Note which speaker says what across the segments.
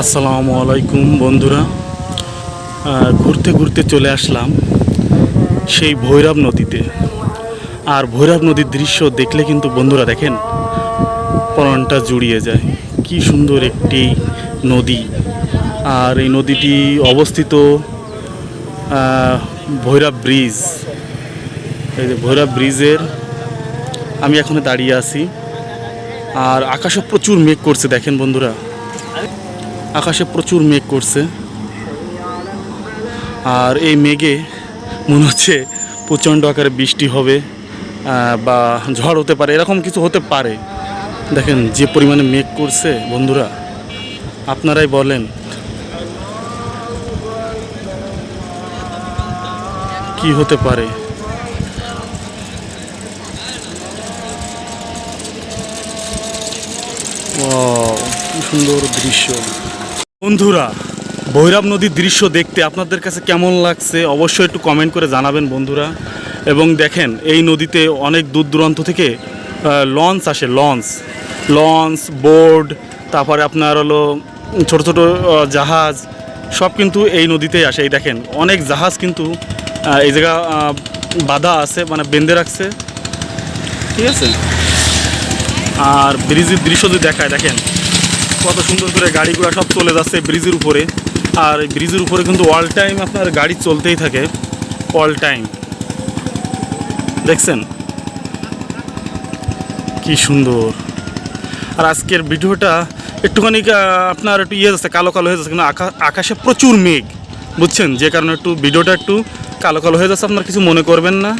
Speaker 1: আসসালামু আলাইকুম বন্ধুরা। ঘুরতে ঘুরতে চলে আসলাম সেই ভৈরব নদীতে। আর ভৈরব নদীর দৃশ্য দেখলে কিন্তু বন্ধুরা দেখেন পরানটা জুড়িয়ে যায়। কি সুন্দর একটি নদী। আর এই নদীটি অবস্থিত ভৈরব ব্রিজ। এই যে ভৈরব ব্রিজের, আমি এখানে দাঁড়িয়ে আছি। আর আকাশে প্রচুর মেঘ করছে, দেখেন বন্ধুরা। আকাশে প্রচুর মেঘ করছে। আর এই মেঘে মনে হচ্ছে প্রচণ্ড আকারে বৃষ্টি হবে বা ঝড় হতে পারে, এরকম কিছু হতে পারে। দেখেন যে পরিমাণে মেঘ করছে, বন্ধুরা, আপনারাই বলেন। কি হতে পারে? ও সুন্দর দৃশ্য। বন্ধুরা, ভৈরব নদীর দৃশ্য দেখতে আপনাদের কাছে কেমন লাগছে অবশ্যই একটু কমেন্ট করে জানাবেন বন্ধুরা। এবং দেখেন, এই নদীতে অনেক দূর দূরান্ত থেকে লঞ্চ আসে লঞ্চ লঞ্চ বোর্ড তারপরে আপনার হলো ছোট ছোট জাহাজ, সব কিন্তু এই নদীতেই আসে। এই দেখেন, অনেক জাহাজ কিন্তু এই জায়গা বাধা আছে মানে বেঁধে রাখছে। ঠিক আছে? আর ব্রিজের দৃশ্য যদি দেখায়, দেখেন কত সুন্দর করে গাড়িগুলো সব চলে যাচ্ছে ব্রিজের উপরে। আর ব্রিজের উপরে কিন্তু অল টাইম আপনার গাড়ি চলতেই থাকে অল টাইম দেখছেন? কি সুন্দর। আর আজকের ভিডিওটা একটুখানি আপনার একটু ইয়ে যাচ্ছে কালো কালো হয়ে যাচ্ছে, কিন্তু আকা- আকাশে প্রচুর মেঘ, বুঝছেন? যে কারণে একটু ভিডিওটা একটু কালো কালো হয়ে যাচ্ছে, আপনার কিছু মনে করবেন না।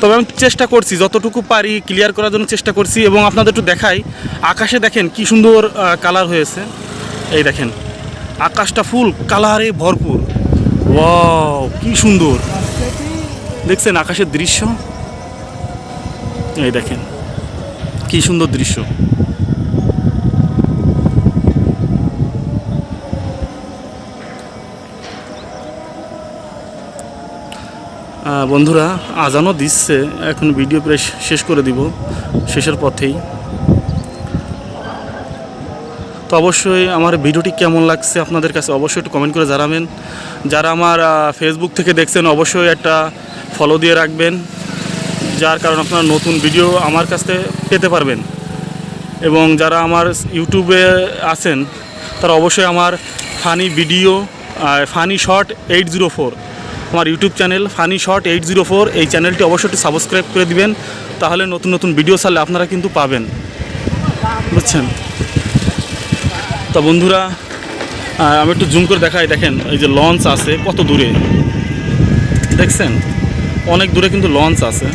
Speaker 1: তবে আমি চেষ্টা করছি, যতটুকু পারি ক্লিয়ার করার জন্য চেষ্টা করছি এবং আপনাদের একটু দেখাই। আকাশে দেখেন কি সুন্দর কালার হয়েছে। এই দেখেন, আকাশটা ফুল কালারে ভরপুর। ওয়াও কি সুন্দর। দেখছেন আকাশের দৃশ্য? এই দেখেন, কি সুন্দর দৃশ্য। বন্ধুরা, আজানও দিচ্ছে। এখন ভিডিও প্রায় শেষ করে দিব, শেষের পথেই। তো অবশ্যই আমার ভিডিওটি কেমন লাগছে আপনাদের কাছে অবশ্যই একটু কমেন্ট করে জানাবেন। যারা আমার ফেসবুক থেকে দেখছেন, অবশ্যই একটা ফলো দিয়ে রাখবেন, যার কারণে আপনারা নতুন ভিডিও আমার কাছ পেতে পারবেন। এবং যারা আমার ইউটিউবে আছেন, তারা অবশ্যই আমার funny video funny short eight zero four আমার YouTube channel funny short eight zero four, এই চ্যানেলটি অবশ্যই সাবস্ক্রাইব করে দিবেন। তাহলে নতুন নতুন ভিডিও ছাড়লে আপনারা কিন্তু পাবেন। বুঝছেন? তো বন্ধুরা আমি একটু জুম করে দেখাই। দেখেন, এই যে লঞ্চ আছে কত দূরে? দেখছেন? অনেক দূরে কিন্তু লঞ্চ আছে।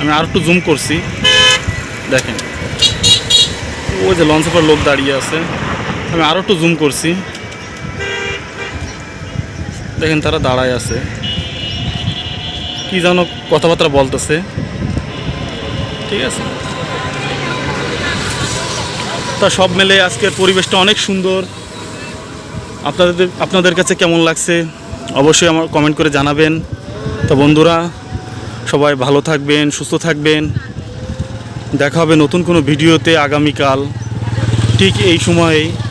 Speaker 1: আমি আর একটু জুম করছি। দেখেন, ওই যে লঞ্চের পর লোক দাঁড়িয়ে আছে। আমি আরও একটু জুম করছি। দেখেন তারা দাঁড়ায় আছে। কি যেন কথাবার্তা বলতেছে। ঠিক আছে? তা সব মিলে আজকের পরিবেশটা অনেক সুন্দর। আপনাদের আপনাদের কাছে কেমন লাগছে? অবশ্যই আমার কমেন্ট করে জানাবেন। তো বন্ধুরা সবাই ভালো থাকবেন সুস্থ থাকবেন। দেখা হবে নতুন কোনো ভিডিওতে আগামীকাল। ঠিক এই সময়ে আহ,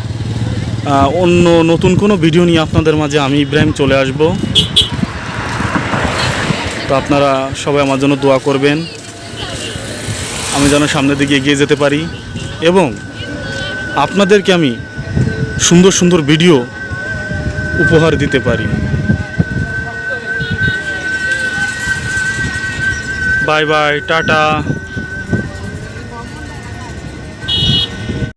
Speaker 1: অন্য নতুন কোনো ভিডিও নিয়ে আপনাদের মাঝে আমি ইব্রাহিম চলে আসব। তো আপনারা সবাই আমার জন্য দোয়া করবেন। আমি যেন সামনের দিকে এগিয়ে যেতে পারি এবং আপনাদেরকে আমি সুন্দর সুন্দর ভিডিও উপহার দিতে পারি। Bye bye, tata.